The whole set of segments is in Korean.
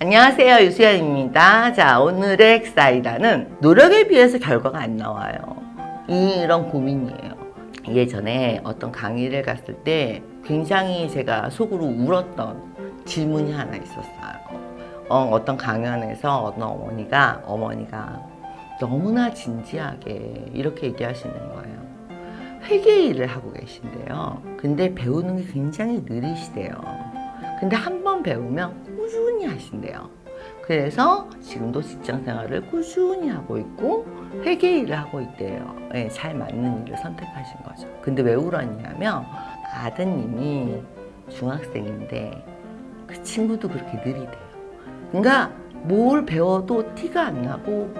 안녕하세요. 유수연입니다. 자, 오늘의 엑사이다는 노력에 비해서 결과가 안 나와요. 이런 고민이에요. 예전에 어떤 강의를 갔을 때 굉장히 제가 속으로 울었던 질문이 하나 있었어요. 어, 어떤 강연에서 어떤 어머니가, 어머니가 너무나 진지하게 이렇게 얘기하시는 거예요. 회계 일을 하고 계신데요. 근데 배우는 게 굉장히 느리시대요. 근데 한 번 배우면 꾸준히 하신대요. 그래서 지금도 직장 생활을 꾸준히 하고 있고 회계 일을 하고 있대요. 예, 잘 맞는 일을 선택하신 거죠. 근데 왜 울었냐면 아드님이 중학생인데 그 친구도 그렇게 느리대요. 그러니까 뭘 배워도 티가 안 나고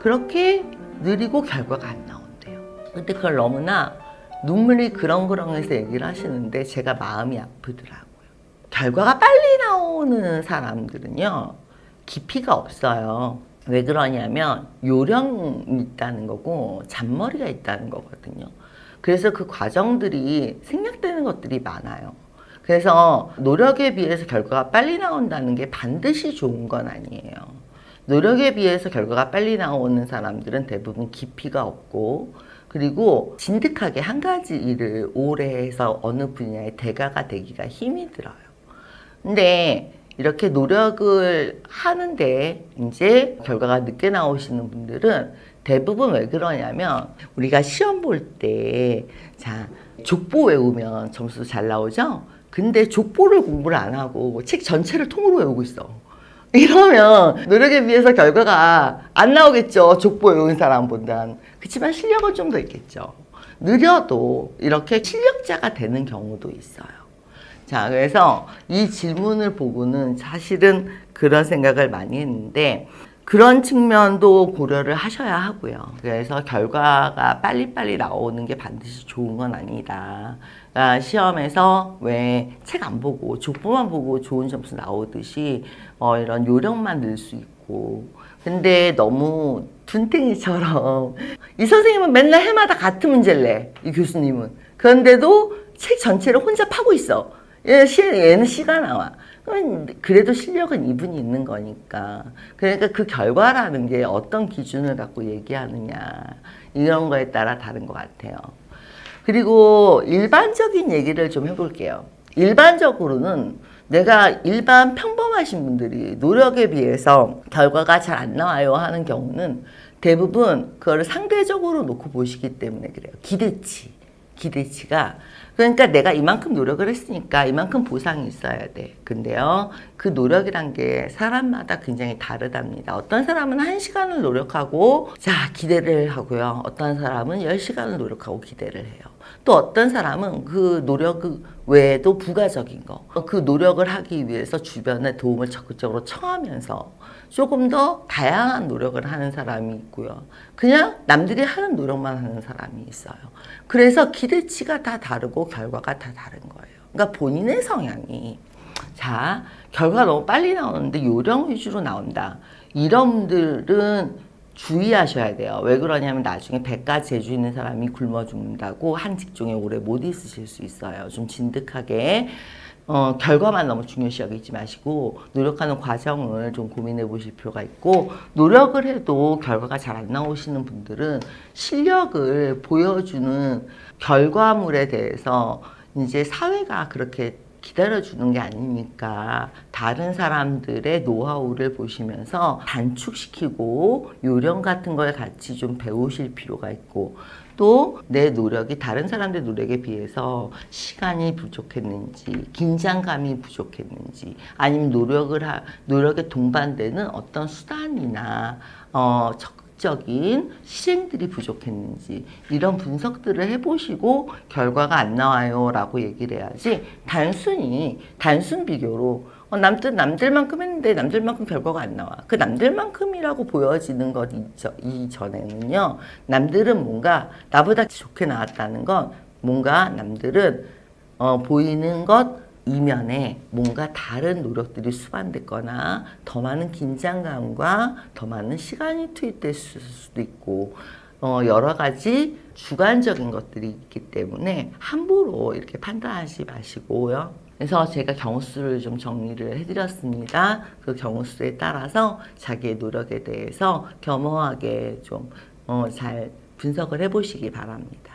그렇게 느리고 결과가 안 나온대요. 근데 그걸 너무나 눈물이 그렁그렁해서 얘기를 하시는데 제가 마음이 아프더라고요. 결과가 빨리 나오는 사람들은요, 깊이가 없어요. 왜 그러냐면 요령이 있다는 거고 잔머리가 있다는 거거든요. 그래서 그 과정들이 생략되는 것들이 많아요. 그래서 노력에 비해서 결과가 빨리 나온다는 게 반드시 좋은 건 아니에요. 노력에 비해서 결과가 빨리 나오는 사람들은 대부분 깊이가 없고 그리고 진득하게 한 가지 일을 오래 해서 어느 분야의 대가가 되기가 힘이 들어요. 근데 이렇게 노력을 하는데 이제 결과가 늦게 나오시는 분들은 대부분 왜 그러냐면 우리가 시험 볼 때 자 족보 외우면 점수 잘 나오죠? 근데 족보를 공부를 안 하고 책 전체를 통으로 외우고 있어. 이러면 노력에 비해서 결과가 안 나오겠죠. 족보 외운 사람보단. 그렇지만 실력은 좀 더 있겠죠. 느려도 이렇게 실력자가 되는 경우도 있어요. 자, 그래서 이 질문을 보고는 사실은 그런 생각을 많이 했는데 그런 측면도 고려를 하셔야 하고요. 그래서 결과가 빨리빨리 나오는 게 반드시 좋은 건 아니다. 그러니까 시험에서 왜 책 안 보고 족보만 보고 좋은 점수 나오듯이 어, 이런 요령만 늘 수 있고 근데 너무 둔탱이처럼 이 선생님은 맨날 해마다 같은 문제를 내. 이 교수님은. 그런데도 책 전체를 혼자 파고 있어. 얘 시, 얘는 시가 나와. 그래도 실력은 이분이 있는 거니까. 그러니까 그 결과라는 게 어떤 기준을 갖고 얘기하느냐. 이런 거에 따라 다른 것 같아요. 그리고 일반적인 얘기를 좀 해볼게요. 일반적으로는 내가 일반 평범하신 분들이 노력에 비해서 결과가 잘 안 나와요 하는 경우는 대부분 그거를 상대적으로 놓고 보시기 때문에 그래요. 기대치. 기대치가 그러니까 내가 이만큼 노력을 했으니까 이만큼 보상이 있어야 돼. 근데요, 그 노력이란 게 사람마다 굉장히 다르답니다. 어떤 사람은 한시간을 노력하고 자, 기대를 하고요. 어떤 사람은 열시간을 노력하고 기대를 해요. 또 어떤 사람은 그 노력 외에도 부가적인 거, 그 노력을 하기 위해서 주변에 도움을 적극적으로 청하면서 조금 더 다양한 노력을 하는 사람이 있고요. 그냥 남들이 하는 노력만 하는 사람이 있어요. 그래서 기대치가 다 다르고 결과가 다 다른 거예요. 그러니까 본인의 성향이 자 결과 너무 빨리 나오는데 요령 위주로 나온다. 이런 분들은 주의하셔야 돼요. 왜 그러냐면 나중에 백가 재주 있는 사람이 굶어 죽는다고 한 직종에 오래 못 있으실 수 있어요. 좀 진득하게 어, 결과만 너무 중요시 여기지 마시고 노력하는 과정을 좀 고민해 보실 필요가 있고 노력을 해도 결과가 잘 안 나오시는 분들은 실력을 보여주는 결과물에 대해서 이제 사회가 그렇게 기다려주는 게 아니니까 다른 사람들의 노하우를 보시면서 단축시키고 요령 같은 걸 같이 좀 배우실 필요가 있고 또 내 노력이 다른 사람들 노력에 비해서 시간이 부족했는지 긴장감이 부족했는지 아니면 노력을 하, 노력에 동반되는 어떤 수단이나 어, 적극 적인 실행들이 부족했는지 이런 분석들을 해보시고 결과가 안 나와요 라고 얘기를 해야지 단순히 단순 비교로 어, 남들 남들만큼 했는데 남들만큼 결과가 안 나와. 그 남들만큼이라고 보여지는 것 이전에는요. 남들은 뭔가 나보다 좋게 나왔다는 건 뭔가 남들은 어, 보이는 것 이면에 뭔가 다른 노력들이 수반됐거나 더 많은 긴장감과 더 많은 시간이 투입됐을 수도 있고 어, 여러 가지 주관적인 것들이 있기 때문에 함부로 이렇게 판단하지 마시고요. 그래서 제가 경우수를 좀 정리를 해드렸습니다. 그 경우수에 따라서 자기의 노력에 대해서 겸허하게 좀 어, 잘 분석을 해보시기 바랍니다.